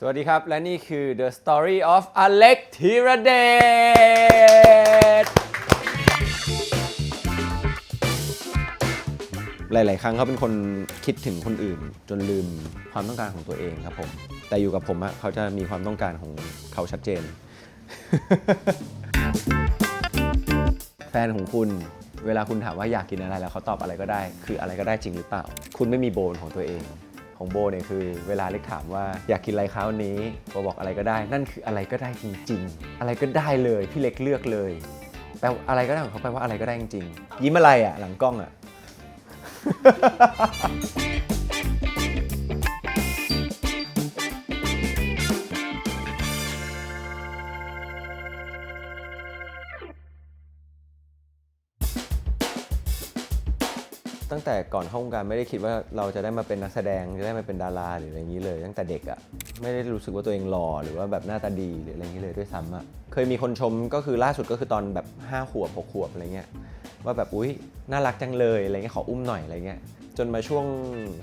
สวัสดีครับ และนี่คือ The Story of Alex t h i r a d e t หลาย ๆ ครั้งเขาเป็นคนคิดถึงคนอื่น จนลืมความต้องการของตัวเองครับผม แต่อยู่กับผมอะเขาจะมีความต้องการของเขาชัดเจน แฟนของคุณเวลาคุณถามว่าอยากกินอะไรแล้วเขาตอบอะไรก็ได้ คืออะไรก็ได้จริงหรือเปล่า คุณไม่มีโบนของตัวเอง ของโบเนี่ยคือเวลาเล็กถามว่าอยากกินอะไรคะวันนี้โบบอกอะไรก็ได้ นั่นคืออะไรก็ได้จริง ๆ อะไรก็ได้เลยพี่เล็กเลือกเลยแปลอะไรก็ได้ของเขาแปลว่าอะไรก็ได้จริงๆยิ้มอะไรอะหลังกล้องอะ ตั้งแต่ก่อนเข้าวงการไม่ได้คิดว่าเราจะได้มาเป็นนักแสดงจะได้มาเป็นดาราหรืออะไรอย่างนี้เลย ตั้งแต่เด็กอะ่ะไม่ได้รู้สึกว่าตัวเองหล่อหรือว่าแบบหน้าตาดีหรืออะไรอย่างนี้เลยด้วยซ้ำอะ่ะเคยมีคนชมก็คือล่าสุดก็คือตอนแบบ5ขวบ6ขวบอะไรเงี้ยว่าแบบอุ้ยน่ารักจังเลยอะไรเงี้ยขออุ้มหน่อยอะไรเงี้ยจนมาช่วง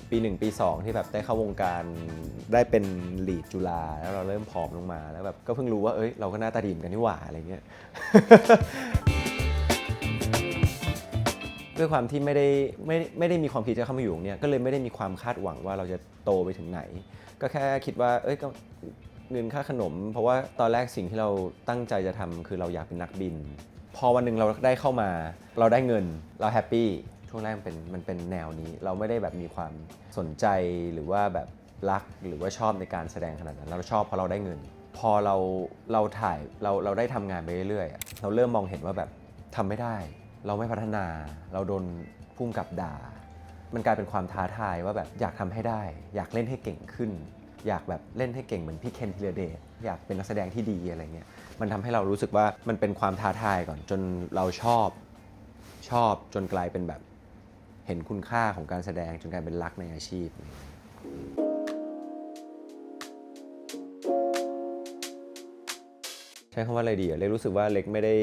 ปี 1 ปี 2 ที่แบบได้เข้าวงการได้เป็นลีดจุฬาแล้วเราเริ่มผอมลงมาแล้วแบบก็เพิ่งรู้ว่าเอ้ยเราก็หน้าตาดีเหมือนกันนี่หว่าอะไรเงี้ย ด้วยความที่ไม่ได้ไม่ไม่ได้มีความคิดจะเข้ามาอยู่ตรงเนี่ยก็เลยไม่ได้มีความคาดหวังว่าเราจะโตไปถึงไหน ก็แค่คิดว่าเอ้ยก็เงินค่าขนม เพราะว่าตอนแรกสิ่งที่เราตั้งใจจะทำคือเราอยากเป็นนักบิน พอวันหนึ่งเราได้เข้ามา เราได้เงินเราแฮปปี้ช่วงแรกมันเป็นมันเป็นแนวนี้ เราไม่ได้แบบมีความสนใจหรือว่าแบบรักหรือว่าชอบในการแสดงขนาดนั้น เราชอบเพราะเราได้เงิน พอเราเราถ่ายเราเราได้ทำงานไปเรื่อยๆเราเริ่มมองเห็นว่าแบบทำไม่ได้ เราไม่พัฒนา เราโดนพุ่มกับด่า มันกลายเป็นความท้าทายว่าแบบอยากทำให้ได้ อยากเล่นให้เก่งขึ้น อยากแบบเล่นให้เก่งเหมือนพี่เคนธีรเดชอยากเป็นนักแสดงที่ดีอะไรเงี้ยมันทำให้เรารู้สึกว่ามันเป็นความท้าทายก่อนจนเราชอบชอบจนกลายเป็นแบบเห็นคุณค่าของการแสดงจนกลายเป็นรักในอาชีพ ช้คำว่าอะไรดีอะเล็กรู้สึกว่าเล็กไม่ได้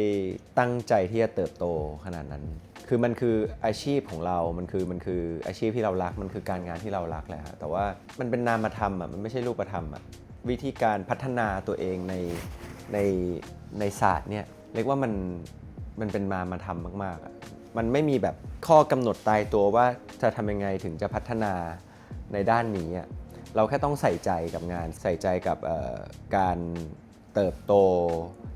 ตั้งใจที่จะเติบโตขนาดนั้น คือมันคืออาชีพของเรา มันคือมันคืออาชีพที่เรารัก มันคือการงานที่เรารักแหละฮะแต่ว่ามันเป็นนามธรรมอะมันไม่ใช่รูปธรรมอะวิธีการพัฒนาตัวเองในในในศาสตร์เนี่ย เรียกว่ามันมันเป็นนามธรรมมากๆอะมันไม่มีแบบข้อกำหนดตายตัวว่าจะทำยังไงถึงจะพัฒนาในด้านนี้อะเราแค่ต้องใส่ใจกับงาน ใส่ใจกับการ เติบโต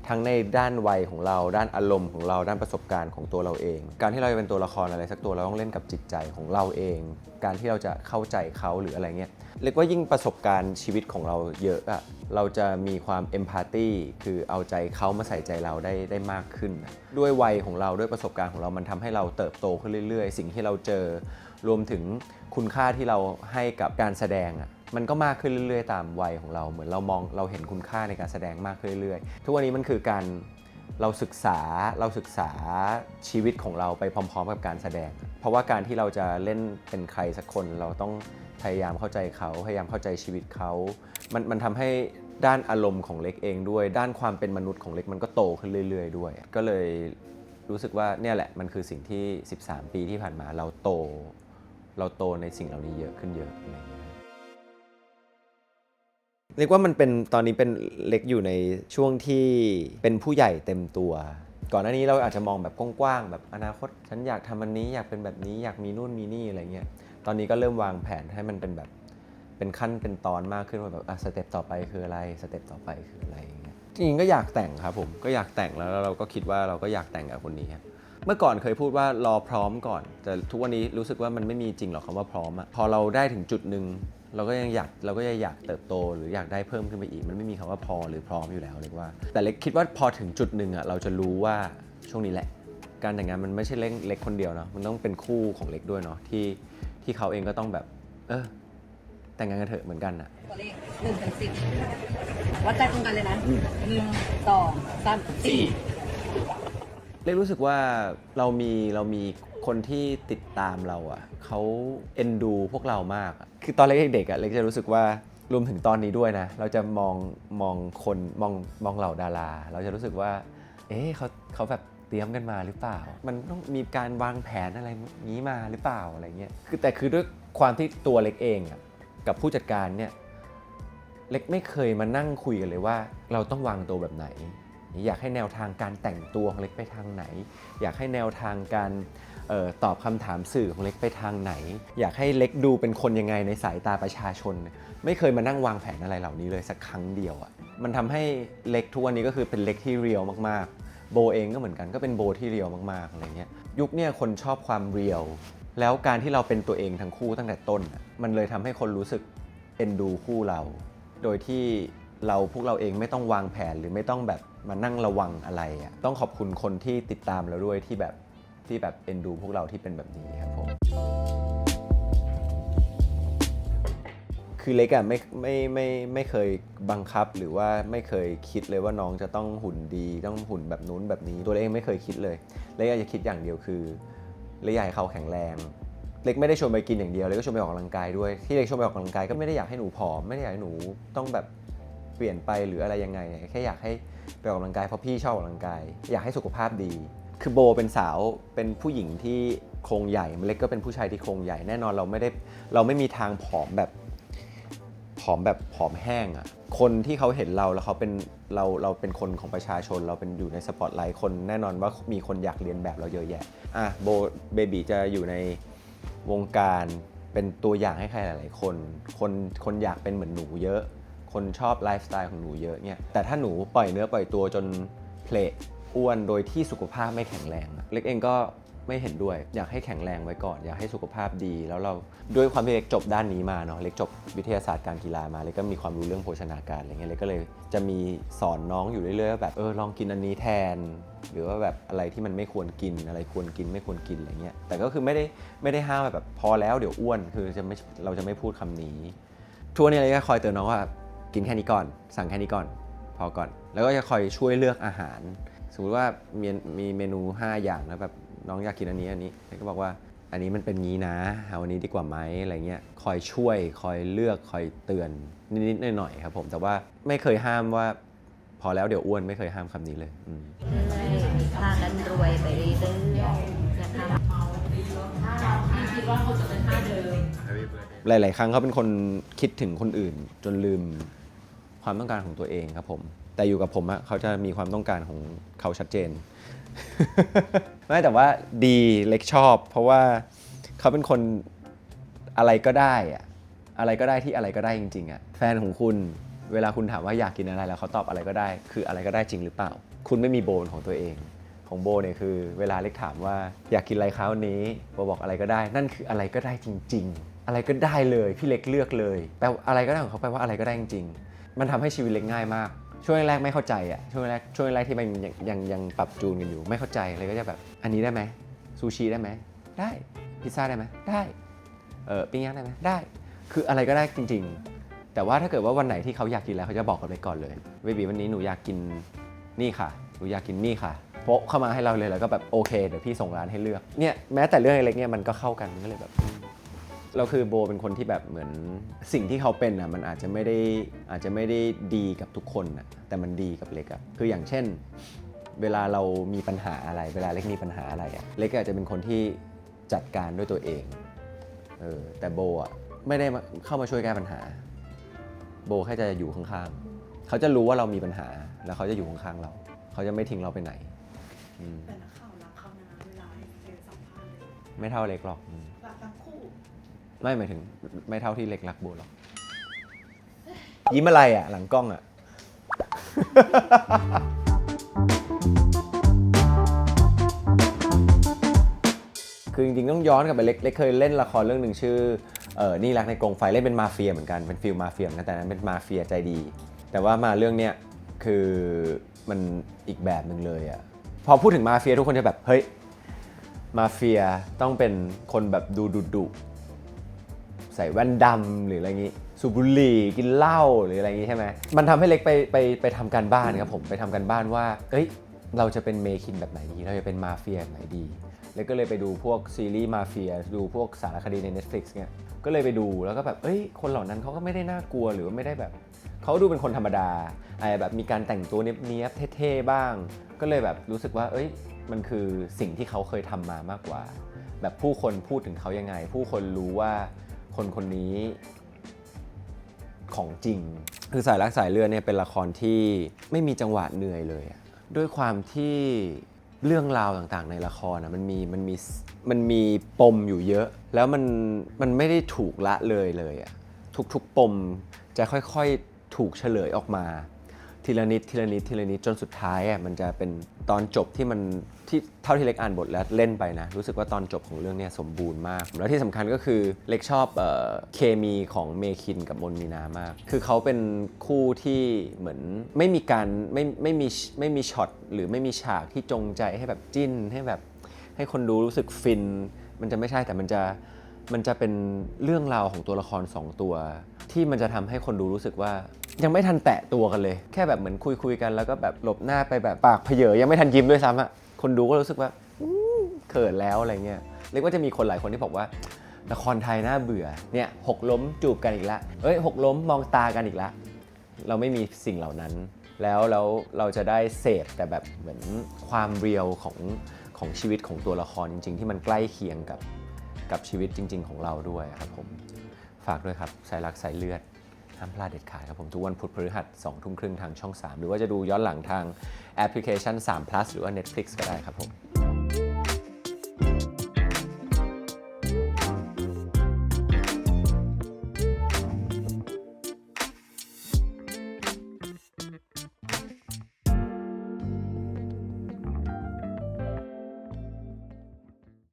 ทั้งในด้านวัยของเราด้านอารมณ์ของเราด้านประสบการณ์ของตัวเราเอง การที่เราจะเป็นตัวละครอะไรสักตัวเราต้องเล่นกับจิตใจของเราเอง การที่เราจะเข้าใจเขาหรืออะไรเงี้ยเรียกว่ายิ่งประสบการณ์ชีวิตของเราเยอะอะเราจะมีความเอมพัตตีคือเอาใจเขามาใส่ใจเราได้ได้มากขึ้น ด้วยวัยของเราด้วยประสบการณ์ของเรามันทำให้เราเติบโตขึ้นเรื่อย ๆ สิ่งที่เราเจอ รวมถึงคุณค่าที่เราให้กับการแสดงอะมันก็มากขึ้นเรื่อยๆ ตามวัยของเราเหมือนเรามองเราเห็นคุณค่าในการแสดงมากขึ้นเรื่อยๆ ทุกวันนี้มันคือการเราศึกษาเราศึกษาชีวิตของเราไปพร้อม ๆ กับการแสดง เพราะว่าการที่เราจะเล่นเป็นใครสักคนเราต้องพยายามเข้าใจเขาพยายามเข้าใจชีวิตเขา มันมันทำให้ด้านอารมณ์ของเล็กเองด้วย ด้านความเป็นมนุษย์ของเล็กมันก็โตขึ้นเรื่อย ๆ ด้วย ก็เลยรู้สึกว่าเนี่ยแหละมันคือสิ่งที่ 13 ปีที่ผ่านมาเราโต เราโตในสิ่งเหล่านี้เยอะขึ้นเยอะอะไรอย่างเงี้ยเรียกว่ามันเป็นตอนนี้เป็นเล็กอยู่ในช่วงที่เป็นผู้ใหญ่เต็มตัว ก่อนหน้านี้เราอาจจะมองแบบกว้างๆแบบอนาคต ฉันอยากทำอันนี้อยากเป็นแบบนี้อยากมีนู่นมีนี่อะไรเงี้ยตอนนี้ก็เริ่มวางแผนให้มันเป็นแบบเป็นขั้นเป็นตอนมากขึ้นว่าแบบอะสเต็ปต่อไปคืออะไรสเต็ปต่อไปคืออะไรอย่างเงี้ยจริงๆก็อยากแต่งครับผมก็อยากแต่งแล้วแล้วเราก็คิดว่าเราก็อยากแต่งกับคนนี้ครับ เมื่อก่อนเคยพูดว่ารอพร้อมก่อน แต่ทุกวันนี้รู้สึกว่ามันไม่มีจริงหรอกคำว่าพร้อมอะพอเราได้ถึงจุดหนึ่งเราก็ยังอยากเราก็ยังอยากเติบโตหรืออยากได้เพิ่มขึ้นไปอีก มันไม่มีคำว่าพอหรือพร้อมอยู่แล้วเลยว่า แต่เล็กคิดว่าพอถึงจุดหนึ่งอะเราจะรู้ว่าช่วงนี้แหละ การแต่งงานมันไม่ใช่เล็กเล็กคนเดียวเนาะมันต้องเป็นคู่ของเล็กด้วยเนาะที่ที่เขาเองก็ต้องแบบ เออแต่งงานกันเถอะเหมือนกันอะตัวเลขหนึ่งถึงสิบวัดใจตรงกันเลยนะหนึ่งสองสามสี่ เล็กรู้สึกว่าเรามีเรามีคนที่ติดตามเราอะ่ะเขาเอ็นดูพวกเรามากอะคือตอนเล็กเด็กๆอะ่ะเล็กจะรู้สึกว่ารวมถึงตอนนี้ด้วยนะ เราจะมองมองคนมองมองเหล่าดารา เราจะรู้สึกว่า เอ๊ะเขาเขาแบบเตรียมกันมาหรือเปล่า มันต้องมีการวางแผนอะไรนี้มาหรือเปล่าอะไรเงี้ย คือแต่คือด้วยความที่ตัวเล็กเองอะกับผู้จัดการเนี่ย เล็กไม่เคยมานั่งคุยกันเลยว่า เราต้องวางตัวแบบไหน อยากให้แนวทางการแต่งตัวของเล็กไปทางไหน อยากให้แนวทางการออตอบคำถามสื่อของเล็กไปทางไหน อยากให้เล็กดูเป็นคนยังไงในสายตาประชาชน ไม่เคยมานั่งวางแผนอะไรเหล่านี้เลยสักครั้งเดียวอะ่ะมันทำให้เล็กทุกวันนี้ก็คือเป็นเล็กที่เรียลมากๆ โบเองก็เหมือนกันก็เป็นโบที่เรียลมากๆอะไรเงี้ยยุคนี้คนชอบความเรียลแล้วการที่เราเป็นตัวเองทั้งคู่ตั้งแต่ต้น มันเลยทำให้คนรู้สึกเอ็นดูคู่เรา โดยที่ เราพวกเราเองไม่ต้องวางแผนหรือไม่ต้องแบบมานั่งระวังอะไรอะต้องขอบคุณคนที่ติดตามเราด้วยที่แบบที่แบบเอ็นดูพวกเราที่เป็นแบบนี้ครับผมคือเล็กอะไม่ไม่ไม่ไม่เคยบังคับหรือว่าไม่เคยคิดเลยว่าน้องจะต้องหุ่นดีต้องหุ่นแบบนู้นแบบนี้ตัวเล็กเองไม่เคยคิดเลยเล็กอยากจะคิดอย่างเดียวคือเล็กอยากให้เขาแข็งแรงเล็กไม่ได้ชวนไปกินอย่างเดียวเล็กก็ชวนไปออกกำลังกายด้วยที่เล็กชวนไปออกกำลังกายก็ไม่ได้อยากให้หนูผอมไม่ได้อยากให้หนูต้องแบบ เปลี่ยนไปหรืออะไรยังไงแค่อยากให้ไปออกกำลังกายเพราะพี่ชอบออกกำลังกาย อยากให้สุขภาพดี คือโบเป็นสาวเป็นผู้หญิงที่โครงใหญ่เล็กก็เป็นผู้ชายที่โครงใหญ่แน่นอนเราไม่ได้เราไม่มีทางผอมแบบผอมแบบผอมแห้งอะ่ะคนที่เขาเห็นเราแล้วเขาเป็นเราเราเป็นคนของประชาชน เราเป็นอยู่ในสปอตไลท์คนแน่นอนว่ามีคนอยากเรียนแบบเราเยอะแยะอะโบเบบีจะอยู่ในวงการเป็นตัวอย่างให้ใครหลาย ๆ คน คนคนอยากเป็นเหมือนหนูเยอะ คนชอบไลฟ์สไตล์ของหนูเยอะเนี่ยแต่ถ้าหนูปล่อยเนื้อปล่อยตัวจนเพลทอ้วนโดยที่สุขภาพไม่แข็งแรงอะเล็กเองก็ไม่เห็นด้วย อยากให้แข็งแรงไว้ก่อน อยากให้สุขภาพดี แล้วเราด้วยความที่เล็กจบด้านนี้มาเนาะเล็กจบวิทยาศาสตร์การกีฬามาเล็กก็มีความรู้เรื่องโภชนาการอะไรเงี้ยเล็กก็เลยจะมีสอนน้องอยู่เรื่อยๆว่าแบบเออลองกินอันนี้แทน หรือว่าแบบอะไรที่มันไม่ควรกินอะไรควรกินไม่ควรกินอะไรเงี้ยแต่ก็คือไม่ได้ไม่ได้ห้ามแบบพอแล้วเดี๋ยวอ้วนคือจะไม่เราจะไม่พูดคำนี้ทุกวันนี้เลยก็คอยเตือนน้องว่า กินแค่นี้ก่อน สั่งแค่นี้ก่อน พอก่อน แล้วก็จะคอยช่วยเลือกอาหาร สมมติว่ามีมีเมนู 5 อย่างแล้วแบบน้องอยากกินอันนี้อันนี้ก็บอกว่าอันนี้มันเป็นงี้นะเอาอันนี้ดีกว่าไหมอะไรเงี้ยคอยช่วยคอยเลือกคอยเตือนนิดๆหน่อยๆครับผมแต่ว่าไม่เคยห้ามว่า พอแล้วเดี๋ยวอ้วนไม่เคยห้ามคำนี้เลยอืมเลยพากันรวยไปเรื่อยๆนะคะหลาย ๆ ครั้งเขาเป็นคนคิดถึงคนอื่นจนลืม ความต้องการของตัวเองครับผม แต่อยู่กับผมอะเขาจะมีความต้องการของเขาชัดเจน ไม่แต่ว่าดีเล็กชอบ เพราะว่าเขาเป็นคนอะไรก็ได้อะอะไรก็ได้ที่อะไรก็ได้จริงๆอะแฟนของคุณเวลาคุณถามว่าอยากกินอะไรแล้วเขาตอบอะไรก็ได้ คืออะไรก็ได้จริงหรือเปล่า คุณไม่มีโบนของตัวเองของโบเนี่ยคือเวลาเล็กถามว่าอยากกินอะไรคะวันนี้โบบอกอะไรก็ได้ นั่นคืออะไรก็ได้จริง ๆ อะไรก็ได้เลยพี่เล็กเลือกเลยแปลอะไรก็ได้ของเขาแปลว่าอะไรก็ได้จริงๆ มันทำให้ชีวิตเล็กง่ายมาก ช่วงแรกไม่เข้าใจอะช่วงแรกช่วงแรกที่มันยังยังยังปรับจูนกันอยู่ ไม่เข้าใจเลยก็จะแบบอันนี้ได้ไหมซูชิได้ไหมได้พิซซ่าได้ไหมได้เออปิ้งย่างได้ไหมได้ คืออะไรก็ได้จริง ๆ แต่ว่าถ้าเกิดว่าวันไหนที่เขาอยากกินแล้วเขาจะบอกกันไปก่อนเลยเบบีวันนี้หนูอยากกินนี่ค่ะหนูอยากกินนี่ค่ะโปะเข้ามาให้เราเลยแล้วก็แบบโอเคเดี๋ยวพี่ส่งร้านให้เลือกเนี่ยแม้แต่เรื่องเล็กเนี่ยมันก็เข้ากันมันก็เลยแบบ เราคือโบเป็นคนที่แบบเหมือนสิ่งที่เขาเป็นอะมันอาจจะไม่ได้อาจจะไม่ได้ดีกับทุกคนอะแต่มันดีกับเล็กอะคืออย่างเช่น เวลาเรามีปัญหาอะไร เวลาเล็กมีปัญหาอะไรอะเล็กอาจจะเป็นคนที่จัดการด้วยตัวเองเออแต่โบอะไม่ได้มาเข้ามาช่วยแก้ปัญหา โบแค่จะอยู่ข้างๆเขาจะรู้ว่าเรามีปัญหา แล้วเขาจะอยู่ข้างๆเรา เขาจะไม่ทิ้งเราไปไหนอืมแต่นักข่าวรักเขานะเวลาให้เจอสัมภาษณ์เลยไม่เท่าเล็กหรอกอืมรักทั้งคู่ ไม่หมายถึงไม่เท่าที่เล็กรักโบหรอกยิ้มอะไรอะ หลังกล้องอะ คือจริงๆ ต้องย้อนกลับไปเล็กเล็กเคยเล่นละครเรื่องหนึ่งชื่อเออนี่รักในกรงไฟเล่นเป็นมาเฟียเหมือนกันเป็นฟิลมาเฟียเหมือนกันแต่นั้นเป็นมาเฟียใจดี แต่ว่ามาเรื่องเนี้ยคือมันอีกแบบหนึ่งเลยอะพอพูดถึงมาเฟียทุกคนจะแบบเฮ้ยมาเฟียต้องเป็นคนแบบดูดุดุ ใส่แว่นดำหรืออะไรอย่างงี้ สูบบุหรี่กินเหล้าหรืออะไรอย่างงี้ใช่ไหมมันทำให้เล็กไปไปไปทำการบ้านครับผมไปทำการบ้านว่า เอ้ย เราจะเป็นเมคินแบบไหนดี เราจะเป็นมาเฟียแบบไหนดี แล้วก็เลยไปดูพวกซีรีส์มาเฟีย ดูพวกสารคดีใน Netflix เนี่ยก็เลยไปดูแล้วก็แบบเอ้ย คนเหล่านั้นเขาก็ไม่ได้น่ากลัวหรือว่าไม่ได้แบบ เขาดูเป็นคนธรรมดาอะไรแบบมีการแต่งตัวเนี้ยบๆเท่ๆบ้าง ก็เลยแบบรู้สึกว่า เอ้ย มันคือสิ่งที่เขาเคยทำมามากกว่า แบบผู้คนพูดถึงเขายังไง ผู้คนรู้ว่า คนคนนี้ของจริง คือสายรักสายเลือดเนี่ยเป็นละครที่ไม่มีจังหวะเหนื่อยเลยอะด้วยความที่เรื่องราวต่างๆ ในละครนะมันมีมันมีมันมีปมอยู่เยอะ แล้วมันมันไม่ได้ถูกละเลยเลยอะทุกๆปมจะค่อยๆถูกเฉลยออกมา ทีละนิดทีละนิดทีละนิดจนสุดท้ายอะมันจะเป็นตอนจบที่มันที่เท่าที่เล็กอ่านบทแล้วเล่นไปนะ รู้สึกว่าตอนจบของเรื่องเนี้ยสมบูรณ์มาก แล้วที่สำคัญก็คือเล็กชอบเออเคมีของเมคินกับมนมีนามาก คือเขาเป็นคู่ที่เหมือนไม่มีการไม่ไม่มีไม่มีช็อตหรือไม่มีฉากที่จงใจให้แบบจิ้นให้แบบให้คนดูรู้สึกฟิน มันจะไม่ใช่แต่มันจะมันจะเป็นเรื่องราวของตัวละคร 2 ตัว ที่มันจะทำให้คนดูรู้สึกว่า ยังไม่ทันแตะตัวกันเลย แค่แบบเหมือนคุยคุยๆกันแล้วก็แบบหลบหน้าไปแบบปากเผยยังไม่ทันยิ้มด้วยซ้ำอะคนดูก็รู้สึกว่าเขินแล้วอะไรเงี้ยเรียกว่าจะมีคนหลายคนที่บอกว่าละครไทยน่าเบื่อเนี่ยหกล้มจูบกันอีกแล้วเอ้ยหกล้มมองตากันอีกแล้วเราไม่มีสิ่งเหล่านั้น แล้วแล้วเราจะได้เสพแต่แบบเหมือนความเรียวของของชีวิตของตัวละครจริง ๆ ที่มันใกล้เคียงกับกับชีวิตจริง ๆ ของเราด้วยครับผมฝากด้วยครับสายรักสายเลือด ห้ามพลาดเด็ดขาดครับผมทุกวันพุธพฤหัส2ทุ่มครึ่งทางช่อง 3 หรือว่าจะดูย้อนหลังทางแอปพลิเคชัน 3 plus หรือว่า Netflix ก็ได้ครับผม